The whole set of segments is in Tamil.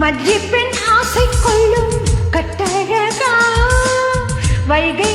மஜ்ஜி பெண் ஆசை கொள்ளும் கட்டழகா? Vaigai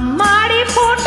mighty for.